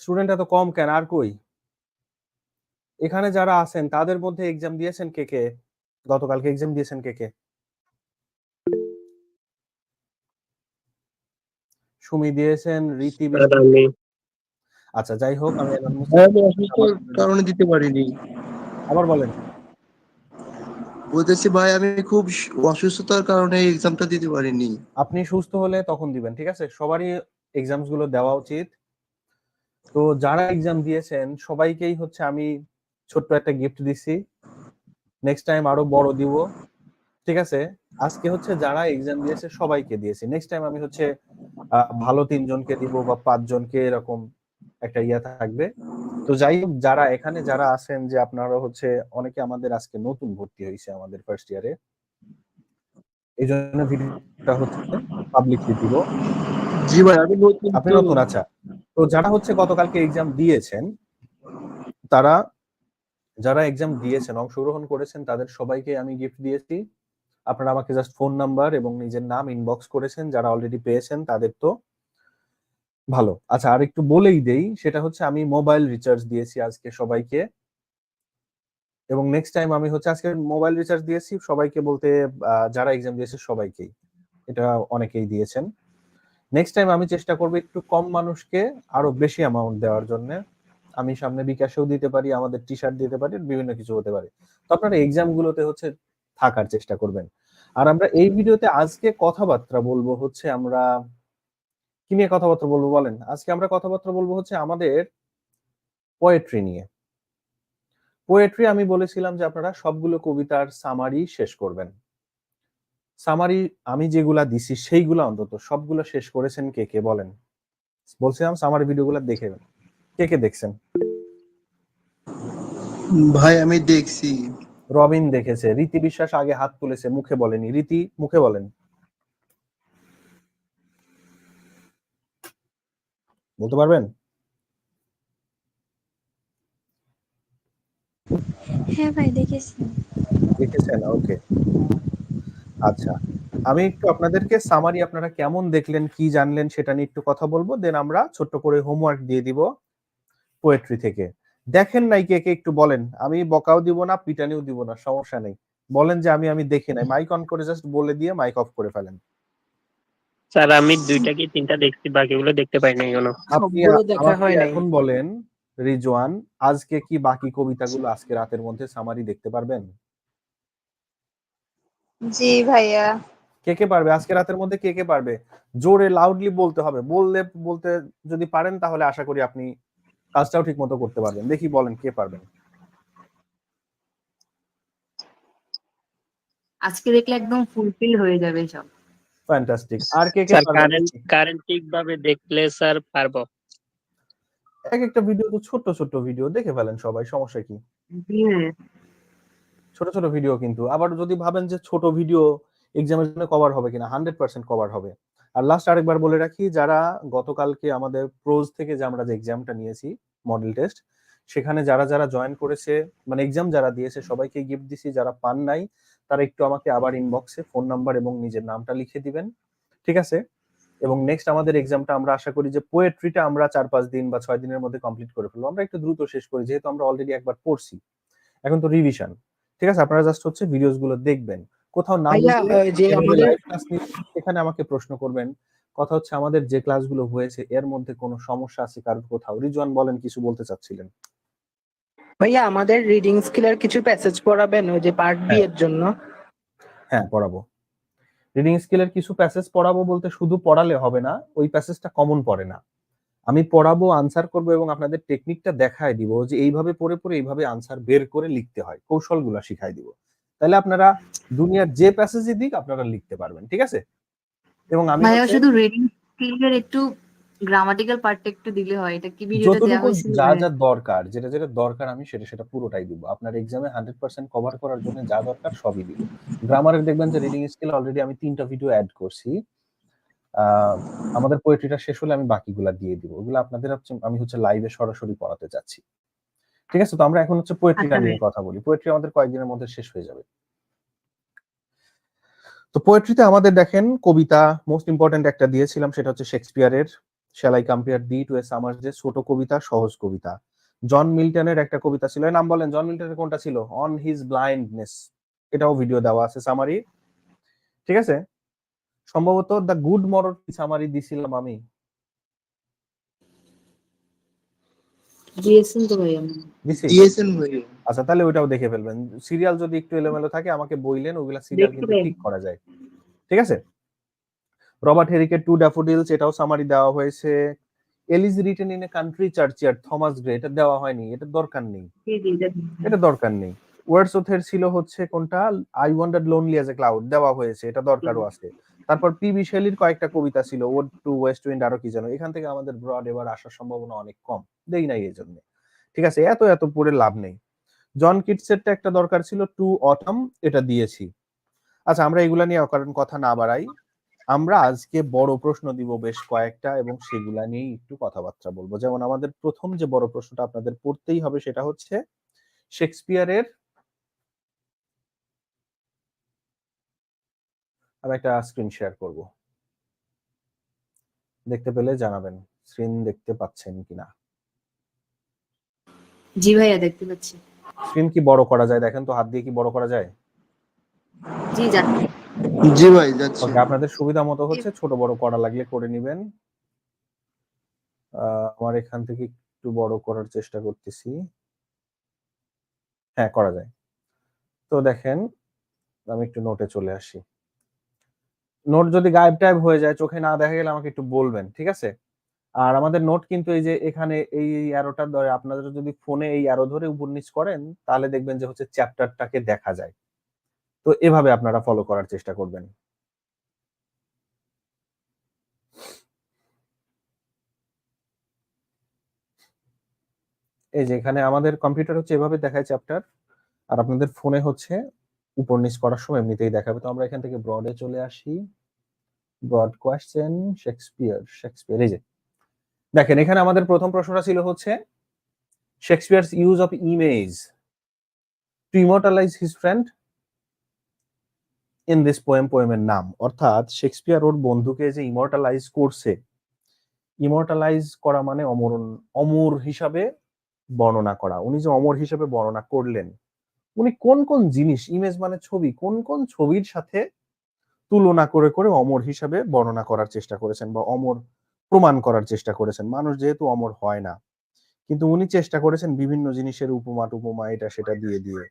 Student এত কম কেন? আর কই? এখানে যারা আছেন তাদের মধ্যে এক্সাম দিয়েছেন কে কে? গতকালকে এক্সাম দিয়েছেন কে কে? সুমি দিয়েছেন রীতি আচ্ছা যাই হোক আমি অসুস্থতার কারণে দিতে পারিনি। আবার বলেন। বলতেছি ভাই আমি খুব অসুস্থতার কারণে এক্সামটা দিতে পারিনি। আপনি সুস্থ হলে তখন দিবেন ঠিক আছে? সবারই এক্সামসগুলো দেওয়া উচিত। তো যারা এক্সাম দিয়েছেন, সবাইকেই হচ্ছে আমি ছোট্ট একটা গিফট দিছি। নেক্সট টাইম আরও বড় দিব। ঠিক আছে? আজকে হচ্ছে যারা এক্সাম দিয়েছে, সবাইকে দিয়েছি। নেক্সট টাইম আমি হচ্ছে ভালো তিনজনকে দিব বা পাঁচজনকে এরকম একটা ইয়া থাকবে। তো যাই হোক, যারা এখানে যারা আছেন যে আপনারা হচ্ছে, অনেকে আমাদের আজকে নতুন ভর্তি হয়েছে আমাদের ফার্স্ট ইয়ারে এই জন্য ভিডিওটা হচ্ছে পাবলিকলি দিব। জি ভাই, আমি নতুন আপনি নতুন আচ্ছা। তো যারা হচ্ছে গতকালকে এক্সাম দিয়েছেন, তারা, যারা এক্সাম দিয়েছেন, অংশগ্রহণ করেছেন, তাদের সবাইকে আমি গিফট দিয়েছি। আপনারা আমাকে জাস্ট ফোন নাম্বার এবং নিজের নাম ইনবক্স করেছেন, যারা অলরেডি পেয়েছেন, তাদের তো ভালো। আচ্ছা আর একটু বলেই দেই, সেটা হচ্ছে আমি মোবাইল রিচার্জ দিয়েছি আজকে সবাইকে। এবং নেক্সট টাইম আমি হচ্ছে আজকে মোবাইল রিচার্জ দিয়েছি, সবাইকে বলতে যারা এক্সাম দিয়েছে সবাইকেই। এটা অনেকেই দিয়েছেন। নেক্সট টাইম আমি চেষ্টা করব একটু কম মানুষকে আরও বেশি অ্যামাউন্ট দেওয়ার জন্য। আমি সামনে বিকাশেও দিতে পারি, আমাদের টি শার্ট দিতে পারি, বিভিন্ন কিছু হতে পারে। তো আপনারা এক্সাম গুলোতে হচ্ছে থাকার চেষ্টা করবেন। আর আমরা এই ভিডিওতে আজকে কথাবার্তা বলব হচ্ছে আমরা, কি নিয়ে কথাবার্তা বলব বলেন? আজকে আমরা কথাবার্তা বলব হচ্ছে আমাদের পোয়েট্রি নিয়ে। পোয়েট্রি আমি বলেছিলাম যে আপনারা সবগুলো কবিতার সামারি শেষ করবেন। সামারি আমি যেগুলা দিছি সেইগুলা অন্তত সবগুলো শেষ করেছেন কে কে বলেন? বলছিলাম সামারি ভিডিওগুলো দেখে কে কে দেখছেন? ভাই আমি দেখছি। রবিন দেখেছে। রীতি বিশ্বাস আগে হাত তুলেছে মুখে বলেনি। রীতি মুখে বলেন। বলতে পারবেন? হ্যাঁ ভাই দেখেছি। দেখেছেন? ওকে। আচ্ছা। আমি একটু আপনাদেরকে সামারি আপনারা কেমন দেখলেন কি জানলেন সেটা নিয়ে একটু কথা বলব দেন আমরা ছোট্ট করে হোমওয়ার্ক দিয়ে দিব পোয়েট্রি থেকে। দেখেন নাই কে কে একটু বলেন। আমি বকাও দিব না পিটানিও দিব না সমস্যা নেই। বলেন যে আমি আমি দেখি নাই। মাইক অন করে জাস্ট বলে দিয়ে মাইক অফ করে ফেলেন। স্যার আমি দুইটা কি তিনটা দেখছি বাকিগুলো দেখতে পাই নাই কোনো আপনি দেখা হয় নাই। এখন বলেন রিজওয়ান আজকে কি বাকি কবিতাগুলো আজকে রাতের মধ্যে সামারি দেখতে পারবেন? জি ভাইয়া। কে কে পারবে? আজকে রাতের মধ্যে কে কে পারবে? জোরে লাউডলি বলতে হবে। বললে বলতে যদি পারেন তাহলে আশা করি আপনি কাজটাও ঠিক মতো করতে পারবেন। দেখি বলেন কে পারবেন? আজকে দেখলে একদম ফুলফিল হয়ে যাবে সব। ফ্যান্টাস্টিক আর কে কে স্যার পারবেন কারেন্ট কারেন্ট ভাবে দেখলে স্যার পারব। এক একটা ভিডিও তো ছোট ছোট ভিডিও দেখে ফেলেন সবাই সমস্যা কি? হ্যাঁ ছোট ছোট ভিডিও কিন্তু। আবার যদি ভাবেন যে ছোট ভিডিও এক্সামের জন্য কভার হবে কিনা হান্ড্রেড পার্সেন্ট কভার হবে। আর লাস্ট আরেকবার বলে রাখি, যারা গতকালকে আমাদের প্রোজ থেকে যে আমরা যে এক্সামটা নিয়েছি মডেল টেস্ট সেখানে যারা যারা জয়েন করেছে মানে এক্সাম যারা দিয়েছে, সবাইকে গিফট দিছি। যারা পান নাই, তারা একটু আমাকে আবার ইনবক্সে ফোন নাম্বার এবং নিজের নামটা লিখে দিবেন। ঠিক আছে? এবং নেক্সট আমাদের এক্সামটা আমরা আশা করি যে পোয়েট্রিটা আমরা চার পাঁচ দিন বা ছয় দিনের মধ্যে কমপ্লিট করে ফেলব। আমরা একটু দ্রুত শেষ করি, যেহেতু আমরা অলরেডি একবার পড়ছি। এখন তো রিভিশন ঠিক আছে? আপনারা জাস্ট হচ্ছে ভিডিওসগুলো দেখবেন। কোথাও না এখানে আমাকে প্রশ্ন করবেন। কথা হচ্ছে আমাদের যে ক্লাসগুলো হয়েছে এর মধ্যে কোনো সমস্যা আছে কারোর কোথাও? রিজওয়ান বলেন কিছু বলতে চাচ্ছিলেন। ভাইয়া আমাদের রিডিং স্কিলের কিছু প্যাসেজ পড়াবেন ওই যে পার্ট বি এর জন্য। হ্যাঁ পড়াবো। রিডিং স্কিলের কিছু প্যাসেজ পড়াবো বলতে শুধু পড়ালে হবে না ওই প্যাসেজটা কমন পড়ে না। আমি পড়াবো আনসার করব এবং আপনাদের টেকনিকটা দেখায় দিব যে এইভাবে পড়ে পড়ে এইভাবে আনসার বের করে লিখতে হয় কৌশলগুলো শিখাই দিব। তাহলে আপনারা দুনিয়ার যে প্যাসেজই দিক আপনারা লিখতে পারবেন ঠিক আছে? এবং আমি শুধু রিডিং স্কিলের একটু গ্রামাটিক্যাল পার্টটা একটু দিলে হয় এটা কি ভিডিওটা দেওয়া যতটুকু যা যা দরকার যেটা যেটা দরকার আমি সেটা সেটা পুরোটাই দিব। আপনার এক্সামে হান্ড্রেড পার্সেন্ট কভার করার জন্য যা দরকার সবই দিব। গ্রামারের দেখবেন যে রিডিং স্কিল অলরেডি আমি তিনটা ভিডিও অ্যাড করছি। আমাদের পোয়েট্রিটা শেষ হলে আমি বাকিগুলা দিয়ে দিব। ওগুলো আপনাদের হচ্ছে আমি হচ্ছে লাইভে সরাসরি পড়াতে যাচ্ছি। ঠিক আছে? তো আমরা এখন হচ্ছে পোয়েট্রিটা আচ্ছা নিয়ে কথা বলি। পোয়েট্রি আমাদের কয়েকদিনের মধ্যে শেষ হয়ে যাবে। তো পোয়েট্রিতে আমাদের দেখেন কবিতা মোস্ট ইম্পর্টেন্ট একটা দিয়েছিলাম সেটা হচ্ছে শেক্সপিয়ারের shall I compare thee to a summer যে ছোট কবিতা সহজ কবিতা। জন মিল্টনের একটা কবিতা ছিল। নাম বলেন জন মিল্টনের কোনটা ছিল? অন হিজ ব্লাইন্ডনেস এটাও ভিডিও দেওয়া আছে সামারি ঠিক আছে? সম্ভবত দ্য গুড মরর সামারি দিছিলাম আমি। দিয়েছেন তো ভাইয়া। দিয়েছেন ভাইয়া। আচ্ছা তাহলে ওইটাও দেখে ফেলবেন। সিরিয়াল যদি একটু এলোমেলো থাকে আমাকে বইলেন ওগুলা সিরিয়াল কিন্তু ঠিক করা যায়। ঠিক আছে? রবার্ট হেরিকের টু ড্যাফোডিলস এটাও সামারি দেওয়া হয়েছে। Elegy written in a country churchyard Thomas Gray এটা দেওয়া হয়নি এটা দরকার নেই। জি জি এটা এটা দরকার নেই। ওয়ার্ডসওথের ছিল হচ্ছে কোনটা? I wander lonely as a cloud দেওয়া হয়েছে এটা দরকারও আছে। তারপর পি শেলির কয়েকটা কবিতা ছিল ওড টু ওয়েস্ট উইন্ড আরও কি যেন, এখান থেকে আমাদের ব্রড এবার আসার সম্ভাবনা অনেক কম, দেই নাই এই জন্য ঠিক আছে, এত এত পড়ে লাভ নেই। জন কিটসেরটা একটা দরকার ছিল, টু অটম, এটা দিয়েছি। আচ্ছা আমরা এগুলা নিয়ে কারণ কথা না বাড়াই। আমরা আজকে বড় প্রশ্ন দিব বেশ কয়েকটা এবং সেগুলা নিয়ে একটু কথাবার্তা বলব। যেমন আমাদের প্রথম যে বড় প্রশ্নটা আপনাদের পড়তেই হবে সেটা হচ্ছে, শেক্সপিয়ারের আমি একটা স্ক্রিন শেয়ার করব। দেখতে পেলে জানাবেন স্ক্রিন দেখতে পাচ্ছেন কিনা? জি ভাইয়া দেখতে পাচ্ছি। স্ক্রিন কি বড় করা যায়? দেখেন তো হাত দিয়ে কি বড় করা যায়? জি জানি। জি ভাই যাচ্ছে। ওকে আপনাদের সুবিধা মতো হচ্ছে ছোট বড় করা লাগলে করে নেবেন। আহ, আমার এখান থেকে একটু বড় করার চেষ্টা করতেছি। হ্যাঁ করা যায়। তো দেখেন আমি একটু নোটে চলে আসি। নোট যদি গায়েব টাইব হয়ে যায়, চোখে না দেখা গেলে আমাকে একটু বলবেন, ঠিক আছে? আর আমাদের নোট কিন্তু এই যে এখানে এই অ্যারোটা ধরে আপনাদের যদি ফোনে এই অ্যারো ধরে উপর নিচ করেন, তাহলে দেখবেন যে হচ্ছে চ্যাপ্টারটাকে দেখা যায়। তো এভাবে আপনারা ফলো করার চেষ্টা করবেন। এই যে এখানে আমাদের কম্পিউটার হচ্ছে এভাবে দেখায় চ্যাপ্টার আর আপনাদের ফোনে হচ্ছে উপর নিচ করার সময় এমনিতেই দেখাবে। তো আমরা এখান থেকে ব্রডে চলে আসি। ব্রড কোয়েশ্চেন শেক্সপিয়ার শেক্সপিয়ার এই যে। দেখেন, এখানে আমাদের প্রথম প্রশ্নটা ছিল হচ্ছে Shakespeare's use of image to immortalise his friend in this poem পোয়েমের নাম। অর্থাৎ শেক্সপিয়ার ওর বন্ধুকে যে ইমর্টালাইজ করছে ইমর্টালাইজ করা মানে অমর অমর হিসাবে বর্ণনা করা। উনি যে অমর হিসাবে বর্ণনা করলেন উনি কোন কোন জিনিস ইমেজ মানে ছবি, কোন কোন ছবির সাথে তুলনা করে করে অমর হিসাবে বর্ণনা করার চেষ্টা করেছেন বা অমর প্রমাণ করার চেষ্টা করেছেন। মানুষ যেহেতু অমর হয় না, কিন্তু উনি চেষ্টা করেছেন বিভিন্ন জিনিসের উপমা, টুপমা এটা সেটা দিয়ে দিয়ে।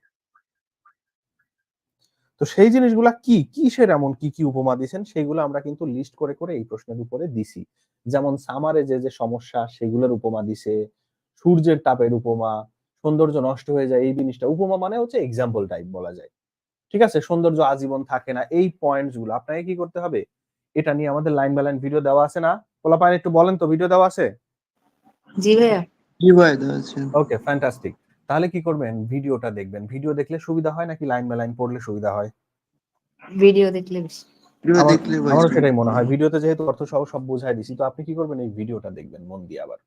তো সেই জিনিসগুলা কি, কিসের এমন, কি কি উপমা দিয়েছেন? সেগুলো আমরা কিন্তু লিস্ট করে করে এই প্রশ্নের উপরে দিছি। যেমন সামারে যে যে সমস্যা, সেগুলোর উপমা দিছে, সূর্যের তাপের উপমা সৌন্দর্য নষ্ট হয়ে যায় এই জিনিসটা। উপমা মানে হচ্ছে এক্সাম্পল টাইপ বলা যায়। ঠিক আছে? সৌন্দর্য আজীবন থাকে না। এই পয়েন্টসগুলো আপনাকে কি করতে হবে? এটা নিয়ে আমাদের লাইন বাই লাইন ভিডিও দেওয়া আছে না? পোলাপাইন একটু বলেন তো ভিডিও দেওয়া আছে? জি ভাইয়া। জি ভাই যাচ্ছে ওকে ফ্যান্টাস্টিক তাহলে কি করবেন? ভিডিওটা দেখবেন। ভিডিও দেখলে সুবিধা হয় নাকি লাইন বাই লাইন পড়লে সুবিধা হয়? ভিডিও দেখলে আমার- দেখলে সেটাই মনে হয়। ভিডিওতে যেহেতু অর্থ সহ সব বোঝাই দিছি তো আপনি কি করবেন? এই ভিডিওটা দেখবেন মন দিয়ে আবার।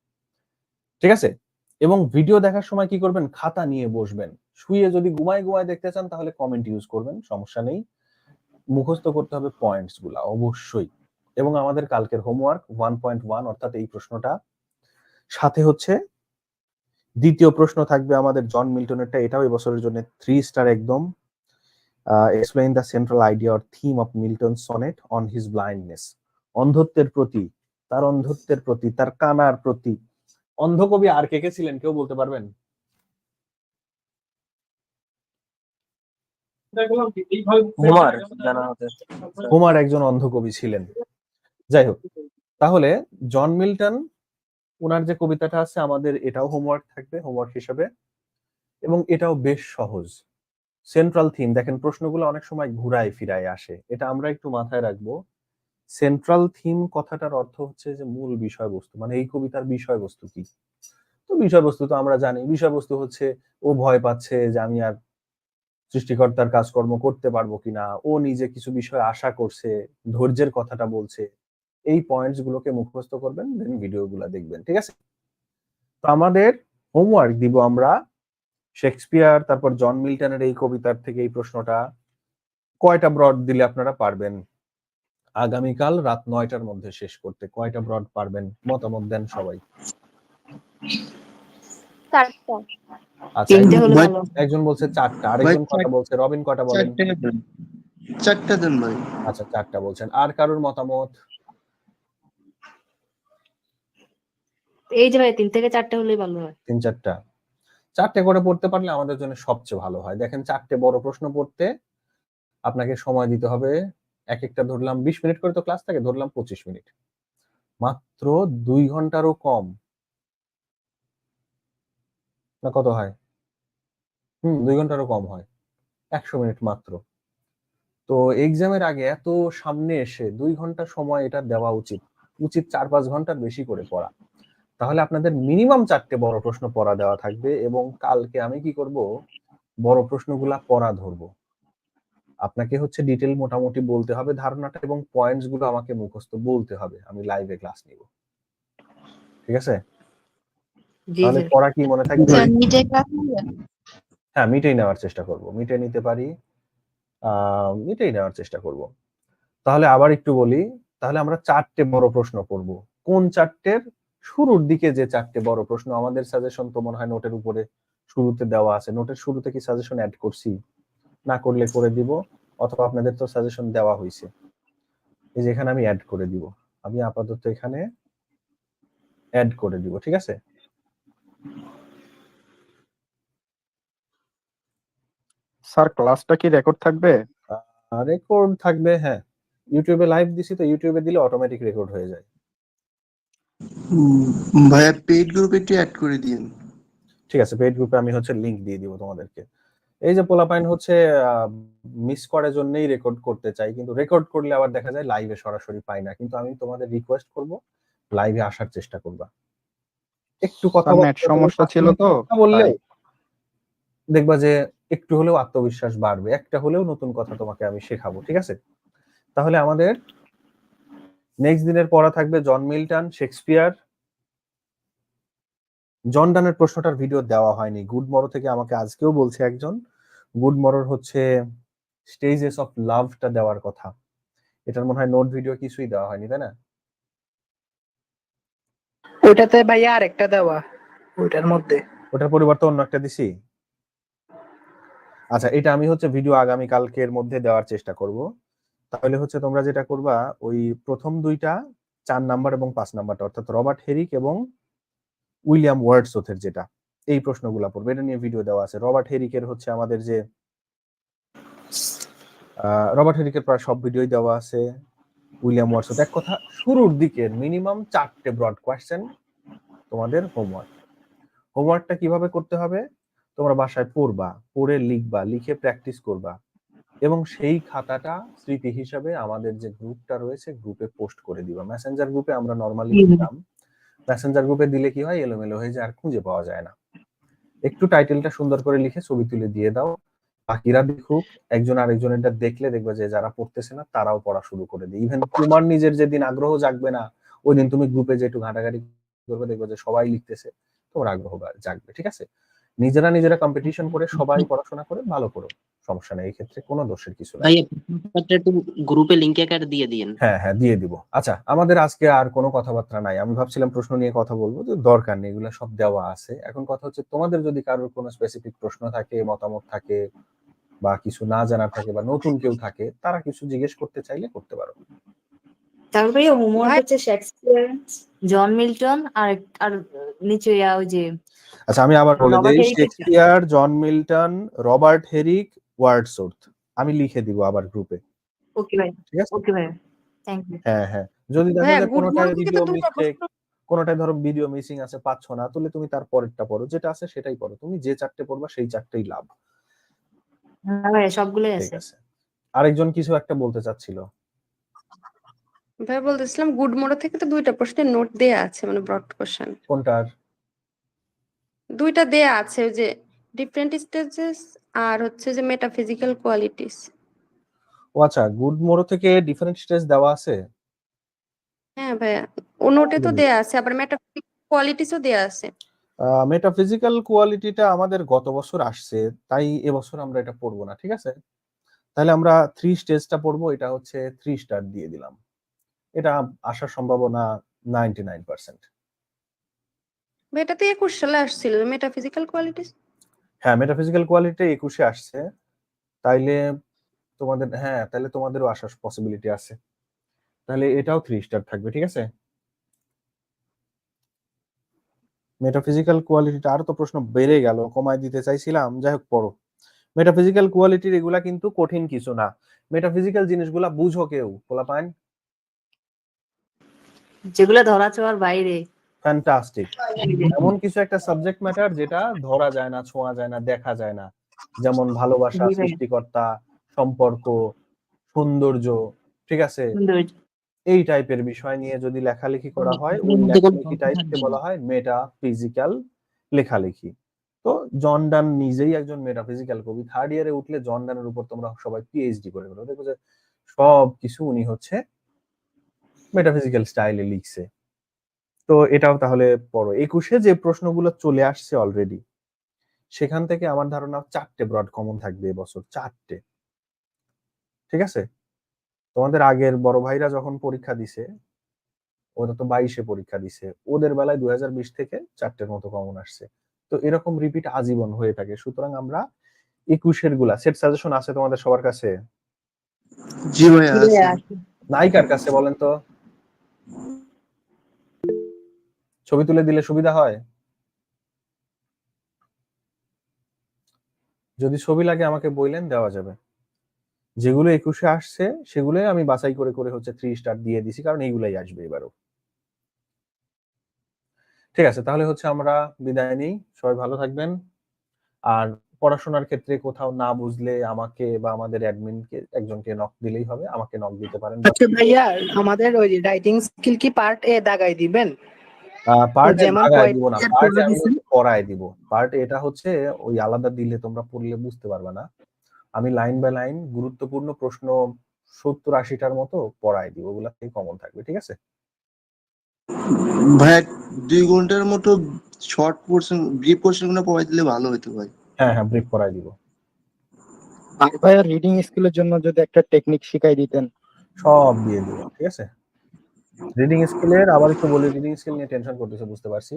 ঠিক আছে? এবং ভিডিও দেখার সময় কি করবেন? খাতা নিয়ে বসবেন। শুয়ে যদি ঘুমায় ঘুমায় দেখতে চান, তাহলে কমেন্ট ইউজ করবেন, সমস্যা নেই। মুখস্থ করতে হবে পয়েন্টসগুলা, অবশ্যই। এবং আমাদের কালকের হোমওয়ার্ক ওয়ান পয়েন্ট ওয়ান অর্থাৎ এই প্রশ্নটা। সাথে হচ্ছে, দ্বিতীয় প্রশ্ন থাকবে আমাদের জন মিল্টনেরটা, এটাও এবছরের জন্য থ্রি স্টার একদম। Explain the central idea or theme of Milton sonnet on his blindness অন্ধত্বের প্রতি, তার অন্ধত্বের প্রতি, তার কানার প্রতি অন্ধকবি আর কে কে ছিলেন? কেউ বলতে পারবেন? হোমার একজন অন্ধকবি ছিলেন। যাই হোক তাহলে জন মিল্টন ওনার যে কবিতাটা আছে আমাদের এটাও হোমওয়ার্ক থাকবে হোমওয়ার্ক হিসেবে। এবং এটাও বেশ সহজ। সেন্ট্রাল থিম দেখেন প্রশ্নগুলো অনেক সময় ঘুরায় ফিরায় আসে। এটা আমরা একটু মাথায় রাখব। সেন্ট্রাল থিম কথাটার অর্থ হচ্ছে যে মূল বিষয়বস্তু মানে এই কবিতার বিষয়বস্তু কি? তো বিষয়বস্তু তো আমরা জানি, বিষয়বস্তু হচ্ছে ও ভয় পাচ্ছে যে আমি আর সৃষ্টিকর্তার কাজকর্ম করতে পারব কিনা, ও নিজে কিছু বিষয় আশা করছে, ধৈর্যের কথাটা বলছে, এই পয়েন্টস গুলোকে মুখস্থ করবেন দেন ভিডিও গুলা দেখবেন, ঠিক আছে? তো আমাদের হোমওয়ার্ক দিব আমরা শেক্সপিয়ার, তারপর জন মিল্টনের এই কবিতার থেকে এই প্রশ্নটা। কয়টা ব্রড দিলে আপনারা পারবেন? আগামীকাল রাত নয়টার মধ্যে শেষ করতে। কয়টা ব্রড পারবেন? মতামত দেন সবাই। আচ্ছা একজন- বলছে চারটা আরেকজন কটা বলছে? রবিন কটা বলেন? চারটা দেন ভাই। আচ্ছা চারটা বলছেন। আর কারোর মতামত? এই যে ভাই তিন থেকে চারটে হলেই ভালো হয়। তিন চারটা। চারটে করে পড়তে পারলে আমাদের জন্য সবচেয়ে ভালো হয়। দেখেন চারটে বড় প্রশ্ন পড়তে আপনাকে সময় দিতে হবে। এক একটা ধরলাম বিশ মিনিট করে তো ক্লাস থাকে, ধরলাম পঁচিশ মিনিট। মাত্র দুই ঘন্টারও কম। না, কত হয়? হুম, দুই ঘন্টারও কম হয়। একশো মিনিট মাত্র। তো এক্সামের আগে এত সামনে এসে দুই ঘণ্টা সময় এটা দেওয়া উচিত। উচিত চার পাঁচ ঘণ্টার বেশি করে পড়া। তাহলে আপনাদের মিনিমাম চারটে বড় প্রশ্ন পড়া দেওয়া থাকবে এবং কালকে আমি কি করব? বড় প্রশ্নগুলা পড়া ধরবো। আপনাকে হচ্ছে ডিটেল মোটামুটি বলতে হবে ধারণাটা এবং পয়েন্টসগুলো আমাকে মুখস্থ বলতে হবে। আমি লাইভে ক্লাস নিব। ঠিক আছে? তাহলে পড়া কি মনে থাকবে? নেবেন? হ্যাঁ মিটেই নেওয়ার চেষ্টা করব। মিটে নিতে পারি। মিটেই নেওয়ার চেষ্টা করব। তাহলে আবার একটু বলি তাহলে আমরা চারটে বড় প্রশ্ন করব কোন চারটের শুরুর দিকে যে চারটে বড় প্রশ্ন? আমাদের সাজেশন তো মনে হয় নোটের উপরে শুরুতে দেওয়া আছে। নোটের শুরুতে কি সাজেশন অ্যাড করছি? না করলে করে দিব অথবা আপনাদের তো সাজেশন দেওয়া হয়েছে। এই যে এখানে আমি অ্যাড করে দিব। আমি আপাতত এখানে অ্যাড করে দিব ঠিক আছে? স্যার ক্লাসটা কি রেকর্ড থাকবে? রেকর্ড থাকবে হ্যাঁ। ইউটিউবে লাইভ দিছি তো ইউটিউবে দিলে অটোমেটিক রেকর্ড হয়ে যায়। ভাইয়া পেইড গ্রুপে একটু অ্যাড করে দিন ঠিক আছে পেইড গ্রুপে আমি হচ্ছে লিংক দিয়ে দিব তোমাদেরকে। এই যে পোলাপাইন হচ্ছে মিস করার জন্যই রেকর্ড করতে চাই কিন্তু রেকর্ড করলে আবার দেখা যায় লাইভে সরাসরি পাই না। কিন্তু আমি তোমাদের রিকোয়েস্ট করব লাইভে আসার চেষ্টা করবা। একটু কথা নেট সমস্যা ছিল তো বললে দেখবা যে একটু হলেও আত্মবিশ্বাস বাড়বে। একটা হলেও নতুন কথা তোমাকে আমি শেখাবো ঠিক আছে? তাহলে আমাদের নেক্সট দিনের পড়া থাকবে জন মিল্টন শেক্সপিয়ার। জন ডানের প্রশ্নটার ভিডিও দেওয়া হয়নি। গুড মরো থেকে আমাকে আজকেও বলছে একজন। গুড মরোর হচ্ছে স্টেজেস অফ লাভটা দেওয়ার কথা। এটার মনে হয় নোট ভিডিও কিছুই দেওয়া হয়নি তাই না? ওইটাতে ভাইয়া আরেকটা দেওয়া ওইটার মধ্যে। ওটার পরিবর্তে অন্য একটা দিছি? আচ্ছা এটা আমি হচ্ছে ভিডিও আগামী কালকের মধ্যে দেওয়ার চেষ্টা করব। তাহলে হচ্ছে তোমরা যেটা করবা ওই প্রথম দুইটা চার নাম্বার এবং পাঁচ নাম্বারটা অর্থাৎ রবার্ট হেরিক এবং উইলিয়াম ওয়ার্ডসওথের যেটা। এই প্রশ্নগুলো পড়বে। এটা নিয়ে ভিডিও দেওয়া আছে। রবার্ট হেরিকের হচ্ছে আমাদের যে রবার্ট হেরিকের প্রায় সব ভিডিওই দেওয়া আছে। উইলিয়াম ওয়ার্ডসওথ এক কথা শুরুর দিকের মিনিমাম চারটে ব্রড কোয়েশ্চেন তোমাদের হোমওয়ার্ক হোমওয়ার্কটা কীভাবে করতে হবে? তোমরা বাসায় পড়বা পড়ে লিখবা লিখে প্র্যাকটিস করবা। এবং সেই খাতাটা স্মৃতি হিসাবে আমাদের যে গ্রুপটা রয়েছে গ্রুপে পোস্ট করে দিবা। মেসেঞ্জার গ্রুপে আমরা নর্মালি। দিতাম। মেসেঞ্জার গ্রুপে দিলে কি হয়? এলোমেলো হয়ে যায় আর খুঁজে পাওয়া যায় না। একটু টাইটেলটা সুন্দর করে লিখে ছবি তুলে দিয়ে দাও। বাকিরা দেখুক একজন আরেকজনেরটা দেখলে দেখবে যে যারা পড়তেছে না তারাও পড়া শুরু করে দেয় ইভেন তোমার নিজের যেদিন আগ্রহ জাগবে না ওই দিন তুমি গ্রুপে যে একটু ঘাটাঘাটি করবে দেখবে যে সবাই লিখতেছে তোমার আগ্রহ জাগবে ঠিক আছে? নিজেরা নিজেরা কম্পিটিশন করে সবাই পড়াশোনা করে ভালো করো। সমস্যা নেই এই ক্ষেত্রে কোনো দোষের কিছু নাই। ভাই প্রশ্নপত্র একটু গ্রুপে লিঙ্ক আকারে দিয়ে দিন হ্যাঁ হ্যাঁ দিয়ে দিব। আচ্ছা আমাদের আজকে আর কোনো কথাবার্তা নাই। আমি ভাবছিলাম প্রশ্ন নিয়ে কথা বলব তো দরকার নেই এগুলো সব দেওয়া আছে। এখন কথা হচ্ছে তোমাদের যদি কারোর কোনো স্পেসিফিক প্রশ্ন থাকে মতামত থাকে বা কিছু না জানার থাকে বা নতুন কেউ থাকে তারা কিছু জিজ্ঞেস করতে চাইলে করতে পারো। তারপর হোমওয়ার্ক হচ্ছে শেক্সপিয়ার জন মিল্টন আর আর নিচে ওই যে আচ্ছা আমি আবার বলে দিই Shakespeare John Milton Robert Herrick Wordsworth আমি লিখে দিব আবার গ্রুপে ওকে ভাই। ঠিক আছে? ওকে ভাই। থ্যাংক ইউ হ্যাঁ হ্যাঁ। যদি দেখা হ্যাঁ যায় ভিডিও মিস্টেক প্রশ্ন ধরো ভিডিও মিসিং আছে পাচ্ছ না তাহলে তুমি তার পরেরটা পড়ো। যেটা আছে সেটাই পড়ো। তুমি যে চারটে পড়বা সেই চারটেই লাভ। হ্যাঁ ভাই সবগুলোই ঠিক আছে। আছে। আরেকজন কিছু একটা বলতে চাচ্ছিল। ভাই বলতেছিলাম গুড মোড়ো থেকে তো দুইটা প্রশ্নের নোট দেয়া আছে মানে ব্রড কোশ্চেন কোনটার? দুইটা দেয়া আছে যে ডিফারেন্ট স্টেজেস আর হচ্ছে যে মেটাফিজিক্যাল কোয়ালিটিস ও আচ্ছা গুড মোড়ো থেকে ডিফারেন্ট স্টেজ দেওয়া আছে? হ্যাঁ ভাইয়া ও নোটে তো। দেয়া আছে আবার মেটাফিজিক্যাল কোয়ালিটিসও দেয়া আছে। মেটাফিজিক্যাল কোয়ালিটিটা আমাদের গত বছর আসছে তাই এবছর আমরা এটা পড়ব না ঠিক আছে? তাহলে আমরা থ্রি স্টেজটা পড়ব এটা হচ্ছে থ্রি স্টার দিয়ে দিলাম। এটা আসার সম্ভাবনা নাইনটি নাইন পার্সেন্ট এটাতে একুশ সালে আসছিল মেটাফিজিক্যাল কোয়ালিটিস হ্যাঁ মেটাফিজিক্যাল কোয়ালিটি একুশে আসছে। তাইলে তোমাদের হ্যাঁ তাহলে তোমাদেরও আসার পসিবিলিটি আছে। তাহলে এটাও থ্রি স্টার থাকবে, ঠিক আছে? মেটাফিজিক্যাল কোয়ালিটিটা আরও তো প্রশ্ন বেড়ে গেল, কমায় দিতে চাইছিলাম, যাই হোক, পড়ো। মেটাফিজিক্যাল কোয়ালিটির এগুলা কিন্তু কঠিন কিছু না। মেটাফিজিক্যাল জিনিসগুলা বুঝো কেউ পোলা পান যেগুলো ধরা ছোঁয়ার বাইরে ফ্যান্টাস্টিক এমন কিছু একটা সাবজেক্ট ম্যাটার যেটা ধরা যায় না ছোঁয়া যায় না দেখা যায় না। যেমন ভালোবাসা সৃষ্টিকর্তা সম্পর্ক সৌন্দর্য ঠিক আছে? এই টাইপের বিষয় নিয়ে যদি লেখালেখি করা হয় ওই লেখালেখি টাইপকে বলা হয় মেটা ফিজিক্যাল লেখালেখি। তো জন ডান নিজেই একজন মেটাফিজিক্যাল কবি। থার্ড ইয়ারে উঠলে জন ডানের উপর তোমরা সবাই পিএইচডি করে ফেলো। দেখো যে সব কিছু উনি হচ্ছে মেটাফিজিক্যাল স্টাইলে লিখছে। তো এটাও তাহলে পড়ো একুশে যে প্রশ্নগুলো চলে আসছে অলরেডি সেখান থেকে আমার ধারণা চারটে ব্রড কমন থাকবে এবছর চারটে। ঠিক আছে? তোমাদের আগের বড় ভাইরা যখন পরীক্ষা দিছে ওরা তো বাইশে পরীক্ষা দিছে ওদের বেলায় দুই হাজার বিশ থেকে চারটের মতো কমন আসছে। তো এরকম রিপিট আজীবন হয়ে থাকে। সুতরাং আমরা একুশেরগুলা সেট সাজেশন আছে তোমাদের সবার কাছে? জি ভাইয়া আছে। নায়িকার কাছে বলেন তো। ছবি তুলে দিলে সুবিধা হয়? যদি ছবি লাগে আমাকে বললেন দেওয়া যাবে। যেগুলো একুশে আসছে সেগুলোই আমি বাছাই করে করে হচ্ছে থ্রি স্টার দিয়ে দিছি, কারণ এইগুলাই আসবে এবারও। ঠিক আছে, তাহলে হচ্ছে আমরা বিদায় নিই। সবাই ভালো থাকবেন। আর পড়াশোনার ক্ষেত্রে কোথাও না বুঝলে আমাকে বা আমাদের অ্যাডমিনকে, একজনকে নক দিলেই হবে। আমাকে নক দিতে পারেন। আচ্ছা ভাইয়া, আমাদের ওই রাইটিং স্কিল কি পার্ট এ দাগাই দিবেন? পার্ট যেমন দিব পার্ট এটা হচ্ছে ওই আলাদা দিলে তোমরা পড়লে বুঝতে পারবে না। আমি লাইন বাই লাইন গুরুত্বপূর্ণ প্রশ্ন সত্তর আশিটার মতো পড়ায় দিব ওগুলা থেকে কমন থাকবে ঠিক আছে? ভাইয়া দুই ঘণ্টার মতো শর্ট পোর্শন ব্রিফ পোর্শনগুলো পড়াই দিলে ভালো হতো ভাই। হ্যাঁ হ্যাঁ ব্রিফ করায় দিব। আর ভাইয়া রিডিং স্কিলের জন্য যদি একটা টেকনিক শিখাই দিতেন। সব দিয়ে দিব ঠিক আছে? রিডিং স্কিলের আবার একটু বলি রিডিং স্কিল নিয়ে টেনশন করতেছে, বুঝতে পারছি।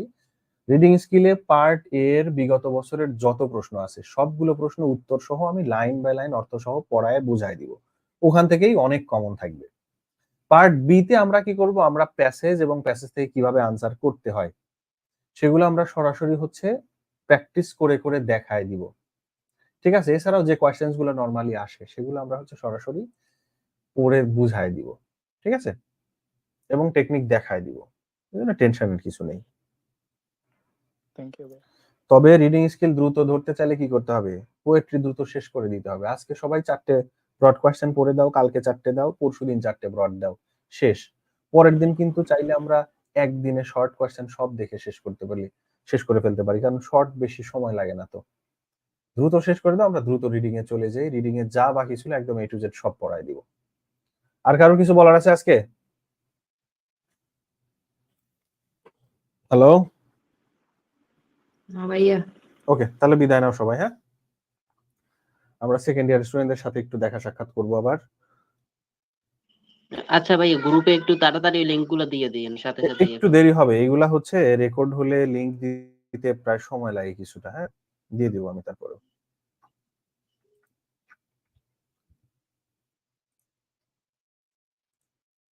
রিডিং স্কিলে পার্ট এর বিগত বছরের যত প্রশ্ন আছে, সবগুলো প্রশ্ন উত্তর সহ আমি লাইন বাই লাইন অর্থ সহ পড়ায় বুঝাই দিব। ওখান থেকেই অনেক কমন থাকবে। পার্ট বি তে আমরা কি করব? আমরা প্যাসেজ এবং প্যাসেজ থেকে কীভাবে আনসার করতে হয়, সেগুলো আমরা সরাসরি হচ্ছে প্র্যাকটিস করে করে দেখায় দিব। ঠিক আছে? এছাড়াও যে কোয়েশ্চেন্সগুলো নর্মালি আসে, সেগুলো আমরা হচ্ছে সরাসরি পড়ে বুঝায় দিব। ঠিক আছে? এবং টেকনিক দেখায় দিব। এজন্য টেনশনের কিছু নেই। থ্যাংক ইউ তবে রিডিং স্কিল দ্রুত ধরতে চাইলে কি করতে হবে? পোয়েট্রি দ্রুত শেষ করে দিতে হবে। আজকে সবাই চারটে ব্রড কোয়েশ্চেন পড়ে দাও কালকে চারটে দাও পরশু দিন চারটে ব্রড দাও। শেষ। পরের দিন কিন্তু চাইলে আমরা একদিনে শর্ট কোয়েশ্চেন সব দেখে শেষ করতে পারি শেষ করে ফেলতে পারি। কারণ শর্ট বেশি সময় লাগে না তো। দ্রুত শেষ করে দাও আমরা দ্রুত রিডিং এ চলে যাই। রিডিং এ যা বাকি ছিল একদম এ টু জেড সব পড়াই দিব। আর কারও কিছু বলার আছে আজকে? হ্যালো হ্যাঁ ভাইয়া। ওকে তাহলে বিদায় নাও সবাই হ্যাঁ? আমরা সেকেন্ড ইয়ার স্টুডেন্টদের সাথে একটু দেখা সাক্ষাৎ করব আবার। আচ্ছা ভাই গ্রুপে একটু তাড়াতাড়ি লিঙ্কগুলো দিয়ে দিন সাথে সাথে একটু দেরি হবে এগুলা হচ্ছে রেকর্ড হলে লিংক দিতে প্রায় সময় লাগে কিছুটা হ্যাঁ? দিয়ে দিব আমি তারপরে